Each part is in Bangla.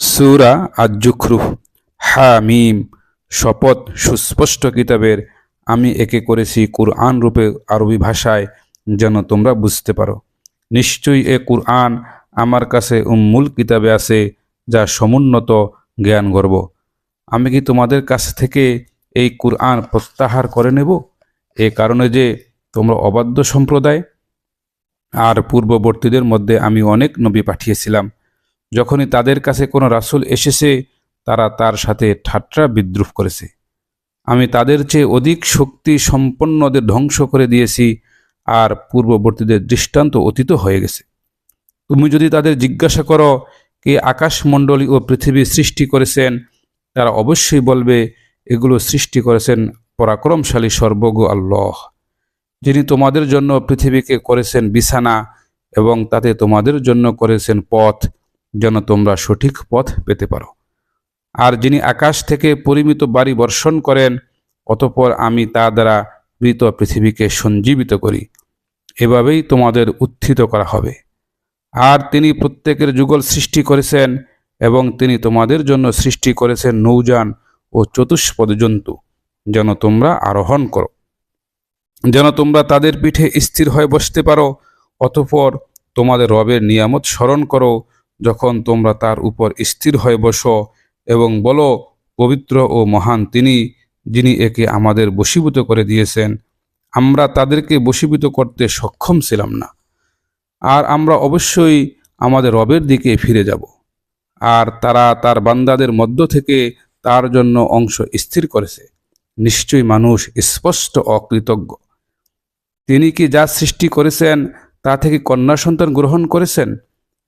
সুরা আজ্জুখরুফ হা মিম শপথ, সুস্পষ্ট কিতাবের আমি একে করেছি কুরআন রূপে আরবি ভাষায়, যেন তোমরা বুঝতে পারো। নিশ্চয়ই এ কুরআন আমার কাছে উম্মুল কিতাবে আছে, যা সমুন্নত জ্ঞান গর্ব আমি কি তোমাদের কাছ থেকে এই কুরআন প্রত্যাহার করে নেব? এ কারণে যে তোমরা অবাধ্য সম্প্রদায়? আর পূর্ববর্তীদের মধ্যে আমি অনেক নবী পাঠিয়েছিলাম। যখনই তাদের কাছে কোনো রাসুল এসেছে, তারা তার সাথে ঠাট্টা বিদ্রুপ করেছে। আমি তাদের চেয়ে অধিক শক্তি সম্পন্নদের ধ্বংস করে দিয়েছি, আর পূর্ববর্তীদের দৃষ্টান্ত অতীত হয়ে গেছে। তুমি যদি তাদের জিজ্ঞাসা করো, কে আকাশমণ্ডলী ও পৃথিবী সৃষ্টি করেছেন, তারা অবশ্যই বলবে, এগুলো সৃষ্টি করেছেন পরাক্রমশালী সর্বজ্ঞ আল্লাহ, যিনি তোমাদের জন্য পৃথিবীকে করেছেন বিছানা, এবং তাতে তোমাদের জন্য করেছেন পথ যেন তোমরা সঠিক পথ পেতে পারো। আর যিনি আকাশ থেকে পরিমিত বাড়ি বর্ষণ করেন, অতপর আমি তা দ্বারা মৃত পৃথিবীকে সঞ্জীবিত করি। এভাবেই তোমাদের উত্থিত করা হবে। আর তিনি প্রত্যেকের যুগল সৃষ্টি করেছেন এবং তিনি তোমাদের জন্য সৃষ্টি করেছেন নৌযান ও চতুষ্পদ জন্তু, যেন তোমরা আরোহণ করো। যেন তোমরা তাদের পিঠে স্থির হয়ে বসতে পারো, অতপর তোমাদের রবের নিয়ামত স্মরণ করো যখন তোমরা তার উপর স্থির হয়ে বসো এবং বলো, পবিত্র ও মহান তিনি, যিনি একে আমাদের বশীভূত করে দিয়েছেন, আমরা তাদেরকে বশীভূত করতে সক্ষম ছিলাম না। আর আমরা অবশ্যই আমাদের রবের দিকে ফিরে যাব। আর তারা তার বান্দাদের মধ্য থেকে তার জন্য অংশ স্থির করেছে। নিশ্চয়ই মানুষ স্পষ্ট অকৃতজ্ঞ। তিনি কি যা সৃষ্টি করেছেন, তা থেকে কন্যা সন্তান গ্রহণ করেছেন?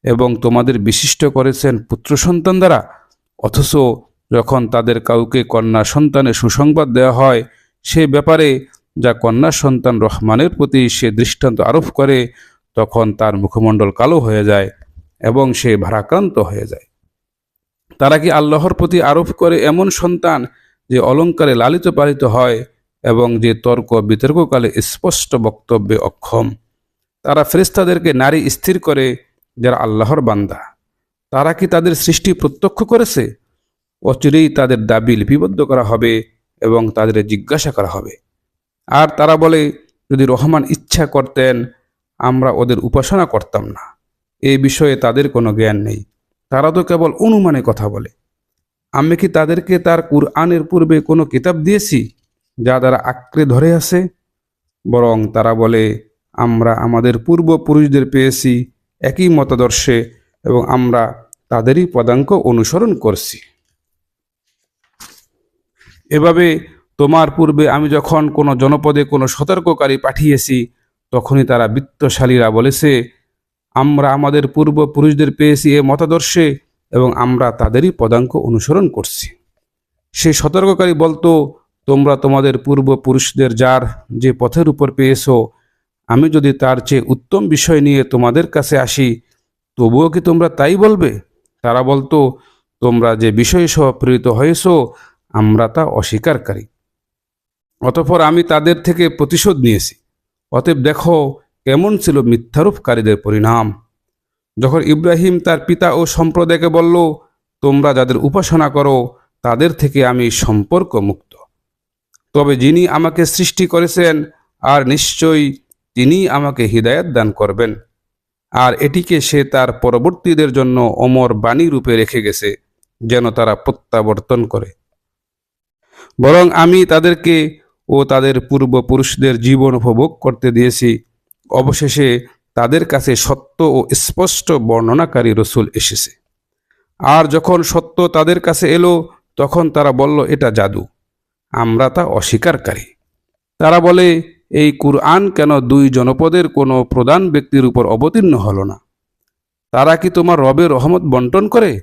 এবং তোমাদের বিশিষ্ট করেছেন পুত্র সন্তান দ্বারা। অথচ যখন তাদের কাউকে কন্যা সন্তানের সুসংবাদ দেওয়া হয়, সে ব্যাপারে যা কন্যা সন্তান রহমানের প্রতি সে দৃষ্টান্ত আরোপ করে, তখন তার মুখমণ্ডল কালো হয়ে যায় এবং সে ভারাক্রান্ত হয়ে যায়। তারা কি আল্লাহর প্রতি আরোপ করে এমন সন্তান যে অলঙ্কারে লালিত পালিত হয় এবং যে তর্ক বিতর্ককালে স্পষ্ট বক্তব্যে অক্ষম? তারা ফেরেস্তাদেরকে নারী স্থির করে যারা আল্লাহর বান্দা, তারা কি তাদের সৃষ্টি প্রত্যক্ষ করেছে? অচিরেই তাদের দাবি লিপিবদ্ধ করা হবে এবং তাদের জিজ্ঞাসা করা হবে। আর তারা বলে, যদি রহমান ইচ্ছা করতেন, আমরা ওদের উপাসনা করতাম না। এই বিষয়ে তাদের কোনো জ্ঞান নেই। তারা তো কেবল অনুমানে কথা বলে। আমি কি তাদেরকে তার কুরআনের পূর্বে কোনো কিতাব দিয়েছি, যা তারা আঁকড়ে ধরে আছে? বরং তারা বলে, আমরা আমাদের পূর্বপুরুষদের পেয়েছি একই মতাদর্শে এবং আমরা তাদেরই পদাঙ্ক অনুসরণ করছি। এভাবে তোমার পূর্বে আমি যখন কোনো জনপদে কোনো সতর্ককারী পাঠিয়েছি, তখনই তারা বিত্তশালীরা বলেছে, আমরা আমাদের পূর্বপুরুষদের পেয়েছি এ মতাদর্শে এবং আমরা তাদেরই পদাঙ্ক অনুসরণ করছি। সে সতর্ককারী বলতো, তোমরা তোমাদের পূর্বপুরুষদের যার যে পথের উপর পেয়েছ আমি যদি তার চেয়ে উত্তম বিষয় নিয়ে তোমাদের কাছে আসি, তবুও কি তোমরা তাই বলবে? তারা বলতো, তোমরা যে বিষয় সহ প্রেরিত হয়েছ, আমরা তা অস্বীকারী অতঃপর আমি তাদের থেকে প্রতিশোধ নিয়েছি। অতএব দেখো, কেমন ছিল মিথ্যারূপকারীদের পরিণাম। যখন ইব্রাহিম তার পিতা ও সম্প্রদায়কে বলল, তোমরা যাদের উপাসনা করো, তাদের থেকে আমি সম্পর্ক মুক্ত তবে যিনি আমাকে সৃষ্টি করেছেন, আর নিশ্চয়ই তিনি আমাকে হৃদায়ত দান করবেন। আর এটিকে সে তার পরবর্তীদের জন্য অমর বাণী রূপে রেখে গেছে, যেন তারা প্রত্যাবর্তন করে। বরং আমি তাদেরকে ও তাদের পূর্বপুরুষদের জীবন উপভোগ করতে দিয়েছি। অবশেষে তাদের কাছে সত্য ও স্পষ্ট বর্ণনাকারী রসুল এসেছে। আর যখন সত্য তাদের কাছে এলো, তখন তারা বলল, এটা জাদু। আমরা তা অস্বীকারী তারা বলে এই কুরআন কেন দুই জনপদের কোনো প্রধান ব্যক্তির উপর অবতীর্ণ হল না? তারা কি তোমার রবের রহমত বন্টন করে?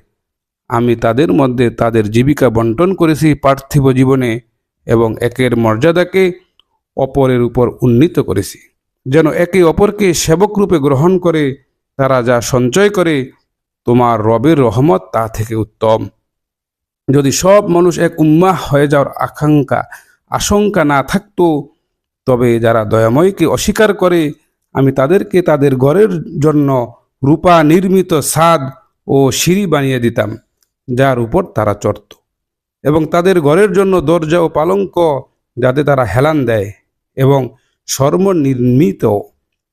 আমি তাদের মধ্যে তাদের জীবিকা বন্টন করেছি পার্থিব জীবনে এবং একের মর্যাদাকে অপরের উপর উন্নীত করেছি। যেন একে অপরকে সেবক রূপে গ্রহণ করে, তারা যা সঞ্চয় করে, তোমার রবের রহমত তা থেকে উত্তম। যদি সব মানুষ এক উম্মাহ হয়ে যাওয়ার আকাঙ্ক্ষা, আশঙ্কা না থাকতো তবে যারা দয়াময়কে অস্বীকার করে, আমি তাদেরকে তাদের ঘরের জন্য রূপা নির্মিত সাদ ও সিঁড়ি বানিয়ে দিতাম, যার উপর তারা চড়ত। এবং তাদের ঘরের জন্য দরজা ও পালঙ্ক যাতে তারা হেলান দেয় এবং সর্বনির্মিত।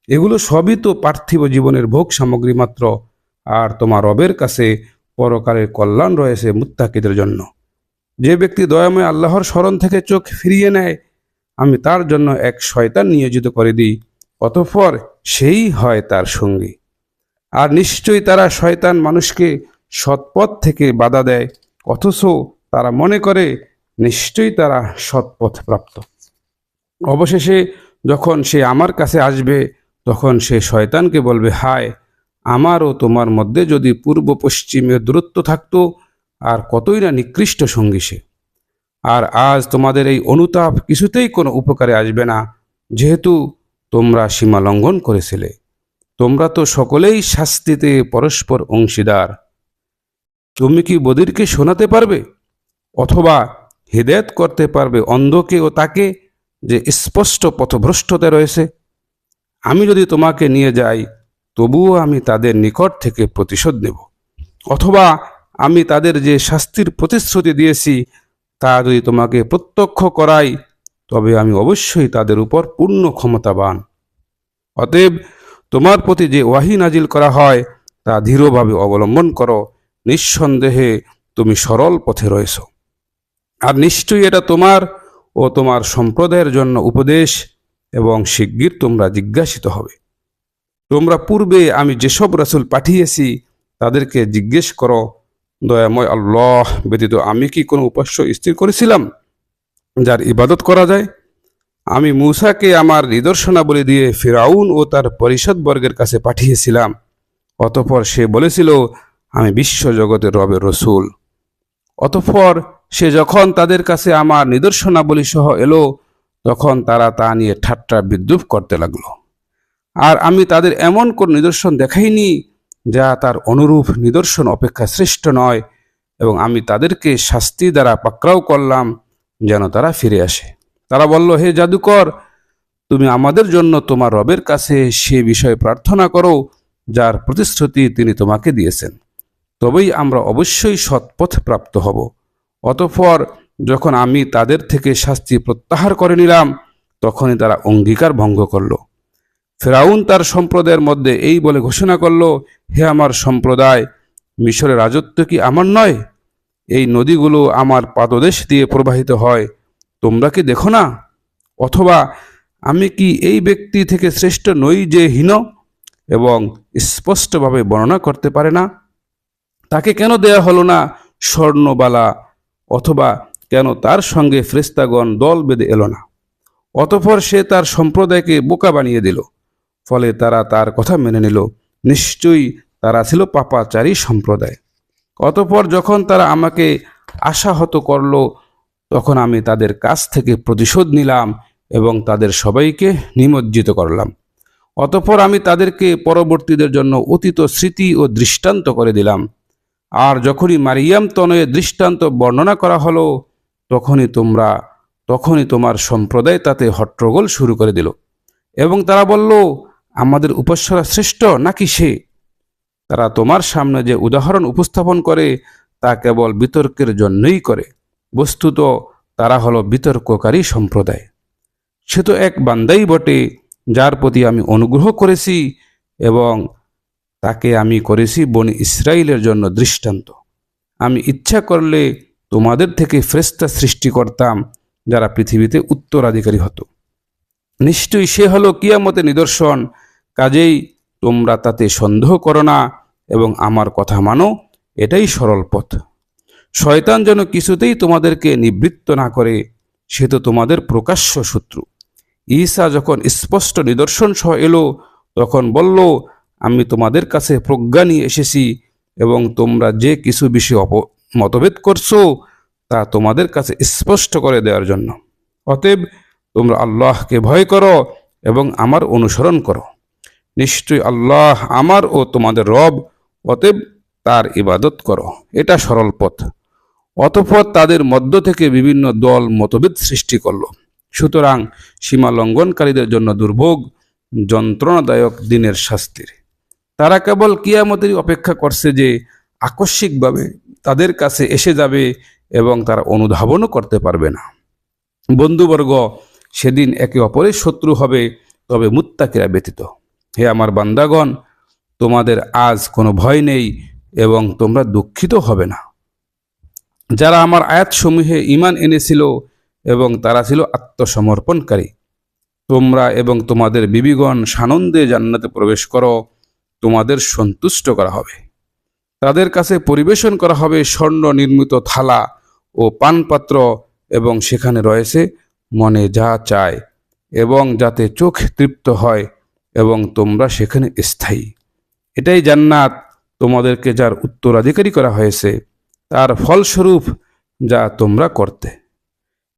এগুলো সবই তো পার্থিব জীবনের ভোগ সামগ্রী মাত্র, আর তোমার রবের কাছে পরকালের কল্যাণ রয়েছে মুত্তাকিদের জন্য। যে ব্যক্তি দয়াময় আল্লাহর স্মরণ থেকে চোখ ফিরিয়ে নেয় আমি তার জন্য এক শয়তান নিয়োজিত করে দিই, অতঃপর সেই হয় তার সঙ্গী। আর নিশ্চয়ই তারা শয়তান মানুষকে সৎপথ থেকে বাধা দেয়, অথচ তারা মনে করে নিশ্চয়ই তারা সৎপথ প্রাপ্ত। অবশেষে যখন সে আমার কাছে আসবে, তখন সে শয়তানকে বলবে, হায় আমার ও তোমার মধ্যে যদি পূর্ব পশ্চিমে দূরত্ব থাকতো, আর কতই না নিকৃষ্ট সঙ্গী সে। আর আজ তোমাদের এই অনুতাপ কিছুতেই কোনো উপকারে আসবে না, যেহেতু তোমরা সীমা লঙ্ঘন করেছিলে। তোমরা তো সকলেই শাস্তিতে পরস্পর অংশীদার। তুমি কি বদিরকে শোনাতে পারবে? অথবা হৃদয়ত করতে পারবে অন্ধকে ও তাকে যে স্পষ্ট পথভ্রষ্টতা রয়েছে? আমি যদি তোমাকে নিয়ে যাই, তবুও আমি তাদের নিকট থেকে প্রতিশোধ নেব। অথবা আমি তাদের যে শাস্তির প্রতিশ্রুতি দিয়েছি তা যদি তোমাকে প্রত্যক্ষ করাই, তবে আমি অবশ্যই তাদের উপর পূর্ণ ক্ষমতাবান। অতএব তোমার প্রতি যে ওয়াহি নাজিল করা হয়, তা ধীরভাবে অবলম্বন করো। নিঃসন্দেহে তুমি সরল পথে রয়েছ। আর নিশ্চয়ই এটা তোমার ও তোমার সম্প্রদায়ের জন্য উপদেশ এবং শিগগির তোমরা জিজ্ঞাসিত হবে। তোমরা পূর্বে আমি যেসব রাসুল পাঠিয়েছি, তাদেরকে জিজ্ঞেস করো দয়াময় আল্লাহ ব্যতীত আমি কি কোনো উপাস্য স্থির করেছিলাম, যার ইবাদত করা যায়? আমি মূসাকে আমার নিদর্শনাবলী দিয়ে ফিরাউন ও তার পরিষদবর্গের কাছে পাঠিয়েছিলাম। অতঃপর সে বলেছিল, আমি বিশ্বজগতের রবের রসুল। অতঃপর সে যখন তাদের কাছে আমার নিদর্শনাবলী সহ এলো, তখন তারা তা নিয়ে ঠাট্টা বিদ্রুপ করতে লাগল। আর আমি তাদের এমন কোন নিদর্শন দেখাইনি যা তার অনুরূপ নিদর্শন অপেক্ষা শ্রেষ্ঠ নয় এবং আমি তাদেরকে শাস্তি দ্বারা পাকড়াও করলাম যেন তারা ফিরে আসে। তারা বলল, হে জাদুকর, তুমি আমাদের জন্য তোমার রবের কাছে সে বিষয়ে প্রার্থনা করো, যার প্রতিশ্রুতি তিনি তোমাকে দিয়েছেন। তবেই আমরা অবশ্যই সৎপথ প্রাপ্ত হব। অতঃপর যখন আমি তাদের থেকে শাস্তি প্রত্যাহার করে নিলাম, তখনই তারা অঙ্গীকার ভঙ্গ করল। ফেরাউন তার সম্প্রদায়ের মধ্যে এই বলে ঘোষণা করল, হে আমার সম্প্রদায় মিশরের রাজত্ব কি আমার নয়? এই নদীগুলো আমার পাদদেশ দিয়ে প্রবাহিত হয়। তোমরা কি দেখো না? অথবা আমি কি এই ব্যক্তি থেকে শ্রেষ্ঠ নই যে হীন এবং স্পষ্টভাবে বর্ণনা করতে পারে না? তাকে কেন দেয়া হলো না স্বর্ণবালা? অথবা কেন তার সঙ্গে ফ্রেস্তাগণ দল বেঁধে এলো না? অতঃপর সে তার সম্প্রদায়কে বোকা বানিয়ে দিল। ফলে তারা তার কথা মেনে নিল। নিশ্চয়ই তারা ছিল পাপাচারী সম্প্রদায়। অতঃপর যখন তারা আমাকে আশাহত করল, তখন আমি তাদের কাছ থেকে প্রতিশোধ নিলাম এবং তাদের সবাইকে নিমজ্জিত করলাম। অতঃপর আমি তাদেরকে পরবর্তীদের জন্য অতীত স্মৃতি ও দৃষ্টান্ত করে দিলাম। আর যখনই মারিয়াম তনয়ে দৃষ্টান্ত বর্ণনা করা হলো, তখনই তোমরা, তখনই তোমার সম্প্রদায় তাতে হট্টগোল শুরু করে দিল। এবং তারা বলল আমাদের উপাস্যরা শ্রেষ্ঠ নাকি সে? তারা তোমার সামনে যে উদাহরণ উপস্থাপন করে, তা কেবল বিতর্কের জন্যই করে। বস্তুত তারা হলো বিতর্ককারী সম্প্রদায়। সে তো এক বান্দাই বটে, যার প্রতি আমি অনুগ্রহ করেছি এবং তাকে আমি করেছি বনি ইসরায়েলের জন্য দৃষ্টান্ত। আমি ইচ্ছা করলে তোমাদের থেকে ফ্রেস্তা সৃষ্টি করতাম যারা পৃথিবীতে উত্তরাধিকারী হতো। নিশ্চয়ই সে হলো কিয়ামতে নিদর্শন কাজেই তোমরা তাতে সন্দেহ করো না এবং আমার কথা মানো, এটাই সরল পথ। শয়তান যেন কিছুতেই তোমাদেরকে নিবৃত্ত না করে, সে তো তোমাদের প্রকাশ্য শত্রু। ঈসা যখন স্পষ্ট নিদর্শন সহ এলো, তখন বলল, আমি তোমাদের কাছে প্রজ্ঞা নিয়ে এসেছি এবং তোমরা যে কিছু বিষয়ে অপ, মতভেদ করছ, তা তোমাদের কাছে স্পষ্ট করে দেওয়ার জন্য। অতএব তোমরা আল্লাহকে ভয় করো এবং আমার অনুসরণ করো। নিশ্চয়ই আল্লাহ আমার ও তোমাদের রব, অতএব তার ইবাদত করো। এটা সরল পথ। অতঃপর তাদের মধ্য থেকে বিভিন্ন দল মতভেদ সৃষ্টি করল। সুতরাং সীমা লঙ্ঘনকারীদের জন্য দুর্ভোগ, যন্ত্রণাদায়ক দিনের শাস্তির। তারা কেবল কিয়ামতেরই অপেক্ষা করছে যে আকস্মিকভাবে তাদের কাছে এসে যাবে এবং তারা অনুধাবনও করতে পারবে না। বন্ধুবর্গ, সেদিন একে অপরের শত্রু হবে, তবে মুত্তাকিরা ব্যতীত। হে আমার বান্দাগণ, তোমাদের আজ কোনো ভয় নেই এবং তোমরা দুঃখিত হবে না। যারা আমার আয়াতসমূহে ইমান এনেছিল এবং তারা ছিল আত্মসমর্পণকারী, তোমরা এবং তোমাদের বিবিগণ সানন্দে জান্নাতে প্রবেশ করো, তোমাদের সন্তুষ্ট করা হবে। তাদের কাছে পরিবেশন করা হবে স্বর্ণ নির্মিত থালা ও পানপাত্র এবং সেখানে রয়েছে মনে যা চায় এবং যাতে চোখ তৃপ্ত হয় এবং তোমরা সেখানে স্থায়ী। এটাই জান্নাত তোমাদেরকে যার উত্তরাধিকারী করা হয়েছে, তার ফলস্বরূপ যা তোমরা করতে।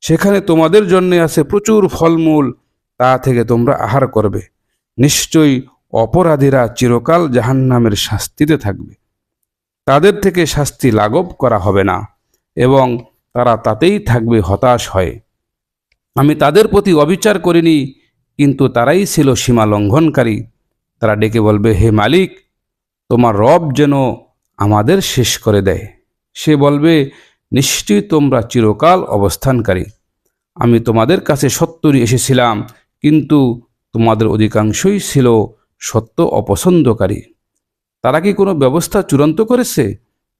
সেখানে তোমাদের জন্য আছে প্রচুর ফলমূল, তা থেকে তোমরা আহার করবে। নিশ্চয়ই অপরাধীরা চিরকাল জাহান্নামের শাস্তিতে থাকবে। তাদের থেকে শাস্তি লাঘব করা হবে না এবং তারা তাতেই থাকবে হতাশ হয়ে। আমি তাদের প্রতি অবিচার করিনি কিন্তু তারাই ছিল সীমা লঙ্ঘনকারী তারা ডেকে বলবে, হে মালিক, তোমার রব যেন আমাদের শেষ করে দেয়। সে বলবে, নিশ্চয়ই তোমরা চিরকাল অবস্থানকারী। আমি তোমাদের কাছে সত্তরই এসেছিলাম, কিন্তু তোমাদের অধিকাংশই ছিল সত্য অপছন্দকারী। তারা কি কোনো ব্যবস্থা চূড়ান্ত করেছে?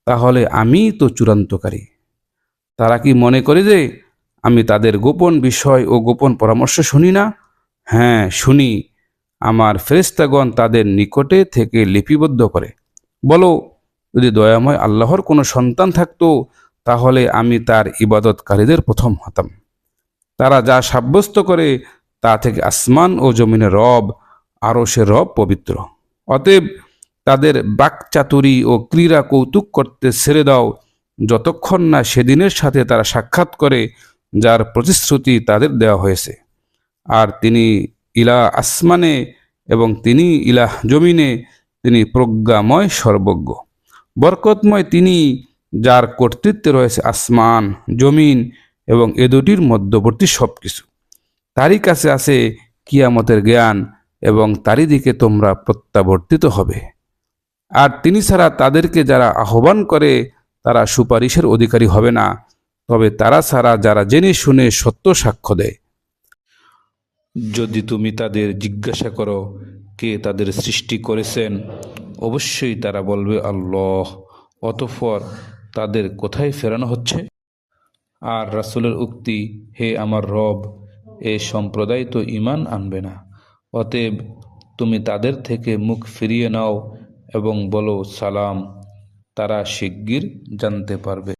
তাহলে আমি তো চূড়ান্তকারী। তারা কি মনে করে যে আমি তাদের গোপন বিষয় ও গোপন পরামর্শ শুনি না? হ্যাঁ শুনি। আমার ফেরেস্তাগণ তাদের নিকটে থেকে লিপিবদ্ধ করে। বলো, যদি দয়াময় আল্লাহর কোনো সন্তান থাকতো, তাহলে আমি তার ইবাদতকারীদের প্রথম হতাম। তারা যা সাব্যস্ত করে, তা থেকে আসমান ও জমিনের রব আরও সে রব পবিত্র। অতএব তাদের বাকচাতুরি ও ক্রীড়া কৌতুক করতে ছেড়ে দাও, যতক্ষণ না সেদিনের সাথে তারা সাক্ষাৎ করে, যার প্রতিশ্রুতি তাদের দেওয়া হয়েছে। আর তিনি ইলা আসমানে এবং তিনি ইলাহ জমিনে তিনি প্রজ্ঞাময় সর্বজ্ঞ। বরকতময় তিনি যার কর্তৃত্বে রয়েছে আসমান, জমিন এবং এ দুটির মধ্যবর্তী সব কিছু তারই কাছে আছে কিয়ামতের জ্ঞান এবং তারই দিকে তোমরা প্রত্যাবর্তিত হবে। আর তিনি ছাড়া তাদেরকে যারা আহ্বান করে, তারা সুপারিশের অধিকারী হবে না। তবে তারা ছাড়া যারা জেনে শুনে সত্য সাক্ষ্য দেয় যদি তুমি তাদের জিজ্ঞাসা করো, কে তাদের সৃষ্টি করেছেন, অবশ্যই তারা বলবে আল্লাহ। অতঃপর তাদের কোথায় ফেরানো হচ্ছে? আর রাসূলের উক্তি, হে আমার রব, এ সম্প্রদায় তো ঈমান আনবে না। অতএব তুমি তাদের থেকে মুখ ফিরিয়ে নাও এবং বলো, সালাম, তারা শিগগির জানতে পারবে।